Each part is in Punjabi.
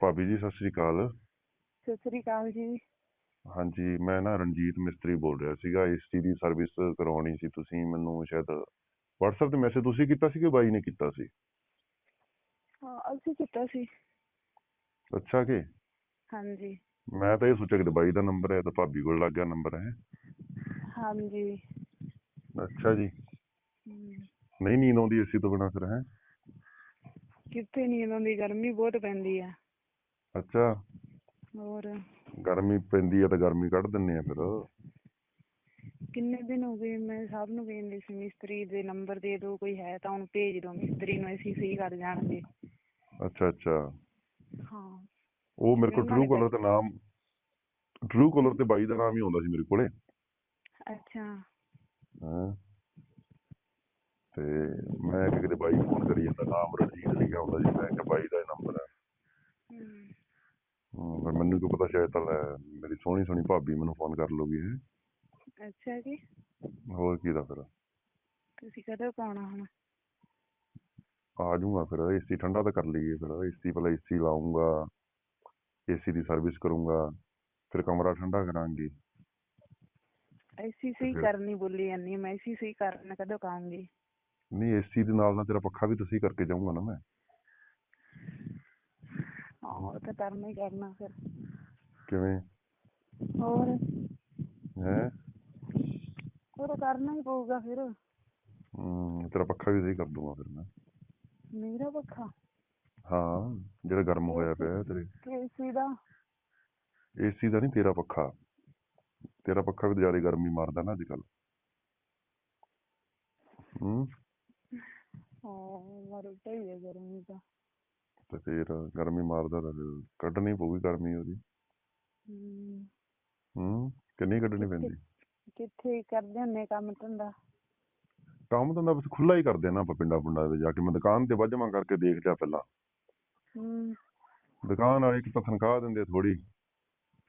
ਭਾਬੀ ਜੀ ਸਤਿ ਸ੍ਰੀ ਅਕਾਲ। ਸਤਿ ਸ੍ਰੀ ਅਕਾਲ ਜੀ। ਹਾਂਜੀ ਮੈਂ ਨਾ ਰਣਜੀਤ ਮਿਸਤਰੀ ਬੋਲ ਰਿਹਾ ਸੀਗਾ ਏਸੀ ਦੀ ਸਰਵਿਸ ਕਰਵਾਉਣੀ ਸੀ ਤੁਸੀਂ ਮੈਨੂੰ ਸ਼ਾਇਦ WhatsApp ਤੇ ਮੈਸੇਜ ਤੁਸੀਂ ਕੀਤਾ ਸੀ ਕਿ ਬਾਈ ਨੇ ਕੀਤਾ ਸੀ? ਹਾਂ ਅਸੀਂ ਕੀਤਾ ਸੀ। ਅੱਛਾ ਕਿ? ਹਾਂਜੀ। ਮੈਂ ਤਾਂ ਇਹ ਸੋਚਿਆ ਕਿ ਬਾਈ ਦਾ ਨੰਬਰ ਹੈ ਤਾਂ ਭਾਬੀ ਕੋਲ ਲੱਗ ਗਿਆ ਨੰਬਰ ਹੈ। ਹਾਂਜੀ। ਅੱਛਾ ਜੀ। ਹਮ, ਨਹੀਂ ਨੀਂਦ ਆਉਂਦੀ ਏਸੀ ਤੋਂ ਬਿਨਾਂ ਫਿਰ ਹੈ? ਕਿੱਥੇ ਨੀਂਦ ਆਉਂਦੀ ਗਰਮੀ ਬਹੁਤ ਪੈਂਦੀ ਆ ਅੱਛਾ। ਹੋਰ? ਗਰਮੀ ਪੈਂਦੀ ਹੈ ਤਾਂ ਗਰਮੀ ਕੱਢ ਦਿੰਨੇ ਆ ਫਿਰ। ਕਿੰਨੇ ਦਿਨ ਹੋ ਗਏ ਮੈਂ ਸਭ ਨੂੰ ਕਹਿੰਦੀ ਸੀ ਮਿਸਤਰੀ ਦੇ ਨੰਬਰ ਦੇ ਦਿਓ ਕੋਈ ਹੈ ਤਾਂ ਉਹਨੂੰ ਭੇਜ ਦਿਓ ਮਿਸਤਰੀ ਨੂੰ ਅਸੀਂ ਸਹੀ ਕਰ ਜਾਣਗੇ। ਅੱਛਾ ਅੱਛਾ। ਹਾਂ। ਉਹ ਮੇਰੇ ਕੋਲ ਟਰੂ ਕਲਰ ਤੇ ਨਾਮ ਟਰੂ ਕਲਰ ਤੇ ਬਾਈ ਦਾ ਨਾਮ ਹੀ ਆਉਂਦਾ ਸੀ ਮੇਰੇ ਕੋਲੇ। ਅੱਛਾ। ਹਾਂ। ਤੇ ਮੈਂ ਕਿਤੇ ਬਾਈ ਫੋਨ ਕਰੀ ਜਾਂਦਾ ਨਾਮ ਰਣਜੀਤ ਲਿਖਿਆ ਹੁੰਦਾ ਸੀ ਮੈਂ ਕਿਹਾ ਬਾਈ ਦਾ ਨੰਬਰ ਹੈ ਹਮ, ਹਾਂ, ਪਰ ਮੈਨੂੰ ਕੀ ਪਤਾ ਸ਼ਾਇਦ ਤਾਂ ਲੈ ਮੇਰੀ ਸੋਹਣੀ ਸੋਹਣੀ ਭਾਬੀ ਮੈਨੂੰ ਫੋਨ ਕਰ ਲੂਗੀ ਹੈ। ਅੱਛਾ ਜੀ। ਹੋਰ ਕੀ ਦਾ ਫਿਰ? ਤੁਸੀਂ ਕਦੋਂ ਪਾਉਣਾ ਹੁਣ? ਆ ਜਾਊਂਗਾ ਫਿਰ ਏਸੀ ਠੰਡਾ ਤਾਂ ਕਰ ਲਈਏ ਫਿਰ ਏਸੀ ਪਹਿਲਾਂ ਏਸੀ ਲਾਉਂਗਾ ਏਸੀ ਦੀ ਸਰਵਿਸ ਕਰੂੰਗਾ ਫਿਰ ਕਮਰਾ ਠੰਡਾ ਕਰਾਂਗੇ। ਐਸੀ ਸਹੀ ਫਿਰ- ਕਰਨੀ ਬੋਲੀ ਜਾਂਦੀ ਮੈਂ ਐਸੀ ਸਹੀ ਕਰਨ ਕਦੋਂ ਕਹਾਂਗੀ ਨਹੀਂ ਏਸੀ ਦੇ ਨਾਲ ਨਾਲ ਤੇਰਾ ਪੱਖਾ ਵੀ ਤੁਸੀਂ ਕਰਕੇ ਜਾਊਂਗਾ ਨਾ ਮੈਂ। ਉਹ ਤਾਂ ਕਰਨਾ ਹੀ ਕਰਨਾ ਫਿਰ। ਕਿਵੇਂ? ਹੋਰ? ਹੈ? ਉਹ ਤਾਂ ਕਰਨਾ ਹੀ ਪਊਗਾ ਫਿਰ। ਤੇਰਾ ਪੱਖਾ ਵੀ ਸਹੀ ਕਰ ਦੂੰਗਾ ਫਿਰ ਮੈਂ। ਮੇਰਾ ਪੱਖਾ? ਹਾਂ ਜਿਹੜਾ ਗਰਮ ਹੋਇਆ ਪਿਆ ਤੇਰੇ। ਕੇਸੀ ਦਾ? ਏਸੀ ਦਾ ਨਹੀਂ ਤੇਰਾ ਪੱਖਾ। ਤੇਰਾ ਪੱਖਾ ਵੀ ਜ਼ਿਆਦਾ ਗਰਮੀ ਮਾਰਦਾ ਨਾ ਅੱਜ ਕੱਲ ਹੂੰ ਹਾਂ ਮਰ ਹੀ ਹੈ ਗਰਮੀ ਦਾ। ਤੇ ਫਿਰ ਗਰਮੀ ਮਾਰਦਾ ਤਾਂ ਫਿਰ ਕੱਢਣੀ ਪਊਗੀ ਗਰਮੀ ਉਹਦੀ। ਹਮ, ਹੂੰ ਕਿੰਨੀ ਕੱਢਣੀ ਪੈਂਦੀ? ਕਿੱਥੇ ਕਰਦੇ ਹੁੰਨੇ ਕੰਮ ਧੰਦਾ? ਕੰਮ ਤਾਂ ਬਸ ਖੁੱਲਾ ਹੀ ਕਰਦੇ ਆ ਨਾ ਆਪਾਂ ਪਿੰਡਾਂ ਪੁੰਡਾਂ ਵਿੱਚ ਜਾ ਕੇ। ਮੈਂ ਦੁਕਾਨ ਤੇ ਵੱਜਵਾਂ ਕਰਕੇ ਦੇਖ ਲਿਆ ਪਹਿਲਾਂ। ਹਮ ਦੁਕਾਨ ਵਾਲੇ ਇੱਕ ਤਾਂ ਤਨਖਾਹ ਦਿੰਦੇ ਥੋੜੀ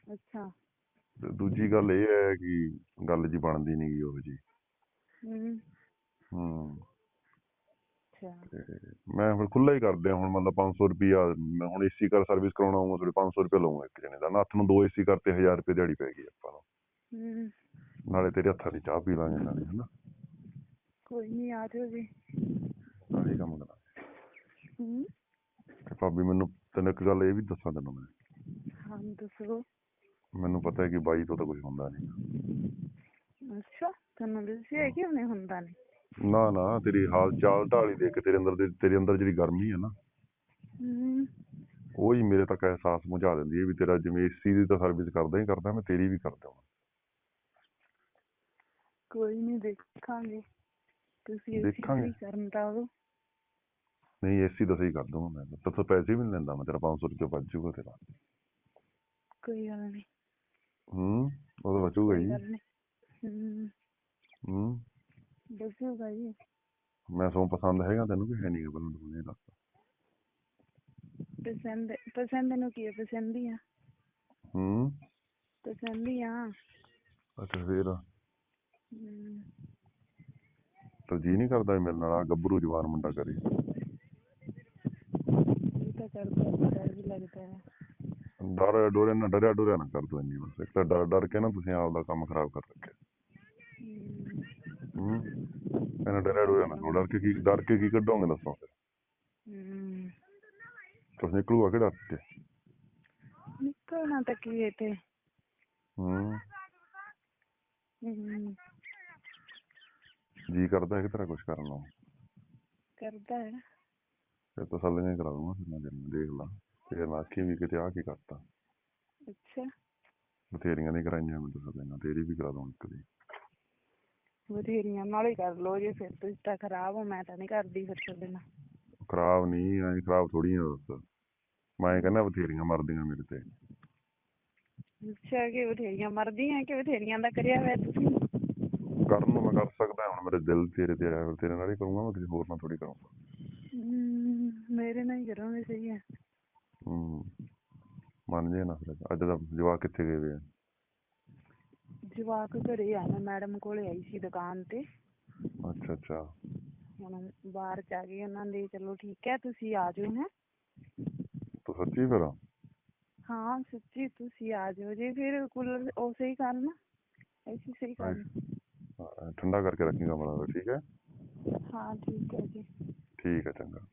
ਅੱਛਾ। ਤੇ ਦੂਜੀ ਗੱਲ ਇਹ ਹੈ ਕਿ ਗੱਲ ਜੀ ਬਣਦੀ ਨਹੀਂ ਗੀ ਉਹ ਜੀ। ਹਮ ਹੂੰ। ਅੱਛਾ। ਮੈਂ ਫਿਰ ਖੁੱਲਾ ਹੀ ਕਰਦੇ ਆ ਹੁਣ ਮਤਲਬ 500 ਰੁਪਿਆ ਮੈਂ ਹੁਣ ਏਸੀ ਕਰ ਸਰਵਿਸ ਕਰਾਉਣਾ ਹੋਊਗਾ ਥੋੜੇ 500 ਰੁਪਏ ਲਵਾਂਗਾ ਇੱਕ ਜਣੇ ਦਾ। ਨਾ ਹੱਥ ਨੂੰ ਦੋ ਏਸੀ ਕਰਤੇ 1000 ਰੁਪਏ ਦਿਹਾੜੀ ਪੈ ਗਈ ਆਪਾਂ ਨੂੰ। ਹਮ ਨਾਲੇ ਤੇਰੇ ਹੱਥਾਂ ਦੀ ਚਾਹ ਪੀ ਲਾਂਗੇ ਨਾਲੇ ਹਨਾ। ਕੋਈ ਨਹੀਂ ਆ ਜਾਓ ਜੀ। ਆਹੀ ਕੰਮ ਕਰਾਂ। ਹਮ ਤੇ ਭਾਬੀ ਮੈਨੂੰ ਤੈਨੂੰ ਇੱਕ ਗੱਲ ਇਹ ਵੀ ਦੱਸਾਂ ਤੈਨੂੰ ਮੈਂ। ਹਾਂ ਦੱਸੋ। ਮੈਨੂੰ ਪਤਾ ਹੈ ਕਿ ਬਾਈ ਤੋਂ ਤਾਂ ਕੁਝ ਹੁੰਦਾ ਨਹੀਂ ਅੱਛਾ ਤੁਹਾਨੂੰ ਦੱਸਿਆ ਕਿ ਉਹਨੇ ਹੁੰਦਾ ਨਹੀਂ ਨਾ ਨਾ ਤੇਰੀ ਹਾਲ ਚਾਲ ਢਾਲੀ ਦੇਖ ਕੇ ਤੇਰੇ ਅੰਦਰ ਦੇ ਤੇਰੇ ਅੰਦਰ ਜਿਹੜੀ ਗਰਮੀ ਹੈ ਨਾ ਹਮ ਉਹ ਹੀ ਮੇਰੇ ਤੱਕ ਅਹਿਸਾਸ ਪਹੁੰਚਾ ਦਿੰਦੀ ਹੈ ਵੀ ਤੇਰਾ ਜਿਵੇਂ ਏਸੀ ਦੀ ਤਾਂ ਸਰਵਿਸ ਕਰਦਾ ਹੀ ਕਰਦਾ ਮੈਂ ਤੇਰੀ ਵੀ ਕਰਦਾ ਹਾਂ ਕੋਈ ਨਹੀਂ ਦੇਖਾਂਗੇ। ਤੁਸੀਂ ਦੇਖਾਂਗੇ। ਇਸੇ ਕਰਨ ਆਓ। ਨਹੀਂ ਏਸੀ ਦਾ ਸਹੀ ਕਰ ਦੂੰਗਾ ਮੈਂ। ਤਾਂ ਤੋਂ ਪੈਸੇ ਵੀ ਨਹੀਂ ਲੈਂਦਾ ਮੈਂ ਤੇਰਾ 500 ਰੁਪਏ ਬਚ ਜਾਊਗਾ ਤੇਰਾ। ਕੋਈ ਗੱਲ ਨਹੀਂ। ਹੂੰ ਉਹ ਤਾਂ ਬਚੂਗਾ ਕੋਈ ਹੀ। ਗੱਲ ਨਹੀਂ। ਹਮ ਹੂੰ। ਦੱਸੂਗਾ ਜੀ ਮੈਂ ਸੋ ਪਸੰਦ ਹੈਗਾ ਤੈਨੂੰ ਕਿ ਹੈ ਨਹੀਂ ਬਲਨ ਤੂੰ ਇਹ ਦੱਸ। ਪਸੰਦ ਪਸੰਦ ਨੂੰ ਕੀ ਹੈ? ਪਸੰਦ ਹੀ ਆ। ਹੂੰ। ਪਸੰਦ ਹੀ ਆ। ਅੱਛਾ ਫੇਰ। ਹਮ, ਤਾਂ ਜੀ ਨਹੀਂ ਕਰਦਾ ਵੀ ਮੇਰੇ ਨਾਲ ਆ ਗੱਭਰੂ ਜਵਾਨ ਮੁੰਡਾ ਕਰੇ। ਇਹ ਤਾਂ ਕਰਦਾ ਹੈ, ਡਰ ਵੀ ਲੱਗਦਾ ਹੈ। ਡਰ ਡੋਰੇ ਨਾ ਡਰਿਆ ਡੋਰਿਆ ਨਾ ਕਰ ਦੋ ਇੰਨੀ ਬਸ। ਇੱਕ ਤਾਂ ਡਰ ਡਰ ਕੇ ਨਾ ਤੁਸੀਂ ਆਪਦਾ ਕੰਮ ਖਰਾਬ ਕਰ ਰੱਖਿਆ। ਹਮ, ਹੂੰ। ਇਹਨਾਂ ਡੋਰਿਆ ਨਾ ਕਰੋ। ਡਰ ਕੇ ਕੀ ਡਰ ਕੇ ਕੀ ਕੱਢੋਗੇ ਦੱਸੋ? ਫਿਰ ਹਮ, ਤੁਸੀਂ ਨਿਕਲੂਗਾ ਕਿ ਡਰ ਕੇ। ਨਿਕਲਣਾ ਤਾਂ ਕੀ ਹੈ ਤੇ ਹੂੰ। ਹਮ, ਜੀ ਕਰਦਾ ਹੈ ਕਿ ਤੇਰਾ ਕੁਝ ਕਰਨ ਨੂੰ? ਕਰਦਾ ਹੈ ਫਿਰ ਤਾਂ ਸਾਲੀਆਂ ਹੀ ਕਰਾ ਦੂੰਗਾ ਫਿਰ ਮੈਂ ਤੈਨੂੰ ਦੇਖ ਲਾ। ਤੇ ਨਾ ਆਖੀ ਵੀ ਕਿਤੇ ਆ ਕੀ ਕਰਤਾ। ਅੱਛਾ। ਬਥੇਰੀਆਂ ਨਹੀਂ ਕਰਾਈਆਂ ਮੈਂ ਤਾਂ ਸਾਲੀਆਂ ਤੇਰੀ ਵੀ ਕਰਾ ਦੂੰ ਇੱਕ ਦੀ। ਬਥੇਰੀਆਂ ਨਾਲ ਹੀ ਕਰ ਲੋ ਜੇ ਫਿਰ ਤੁਸੀਂ ਤਾਂ ਖਰਾਬ ਹੋ ਮੈਂ ਤਾਂ ਨਹੀਂ ਕਰਦੀ ਫਿਰ ਤੁਹਾਡੇ ਨਾਲ। ਖਰਾਬ ਨਹੀਂ ਐ ਖਰਾਬ ਥੋੜੀ ਆ ਦੱਸ ਮੈਂ ਕਹਿੰਦਾ ਬਥੇਰੀਆਂ ਮਰਦੀਆਂ ਮੇਰੇ ਤੇ। ਅੱਛਾ ਕਿ ਬਥੇਰੀਆਂ ਮਰਦੀਆਂ ਕਿ ਬਥੇਰੀਆਂ ਦਾ ਕਰਿਆ ਹੋਇਆ ਤੁਸੀਂ? ਕਰਨ ਨੂੰ ਮੈਂ ਕਰ ਸਕਦਾ ਹੁਣ ਮੇਰੇ ਦਿਲ ਤੇਰੇ ਤੇ ਆਇਆ ਤੇਰੇ ਨਾਲ ਹੀ ਕਰੂੰਗਾ ਮੈਂ ਕਿਸੇ ਹੋਰ ਨਾਲ ਥੋੜੀ ਕਰੂੰਗਾ। ਹਮ, ਮੇਰੇ ਨਾਲ ਹੀ ਕਰੋਗੇ ਸਹੀ ਹੈ। ਹੂੰ। ਮੰਨ ਜੇ ਨਾ ਫਿਰ ਅੱਜ ਦਾ ਜਵਾਕ ਕਿੱਥੇ ਗਏ ਵੇ ਆ? ਜਵਾਕ ਘਰੇ ਆ ਮੈਂ ਮੈਡਮ ਕੋਲੇ ਆਈ ਸੀ ਦੁਕਾਨ ਤੇ। ਅੱਛਾ ਅੱਛਾ। ਹੁਣ ਬਾਹਰ ਚ ਆ ਗਏ ਉਹਨਾਂ ਦੇ ਚਲੋ ਠੀਕ ਹੈ ਤੁਸੀਂ ਆ ਜਾਓ ਹੈਂ। ਤੂੰ ਸੱਚੀ ਫਿਰ? ਹਾਂ ਸੱਚੀ ਤੁਸੀਂ ਆ ਜਾਓ ਜੀ ਫਿਰ ਕੂਲਰ ਉਹ ਸਹੀ ਕਰਨਾ ਏਸੀ ਸਹੀ ਕਰਨਾ ਠੰਡਾ ਕਰਕੇ ਰੱਖੀ ਕਮਰਾ ਠੀਕ ਹੈ? ਹਾਂ ਠੀਕ ਹੈ ਜੀ। ਠੀਕ ਹੈ ਚੰਗਾ।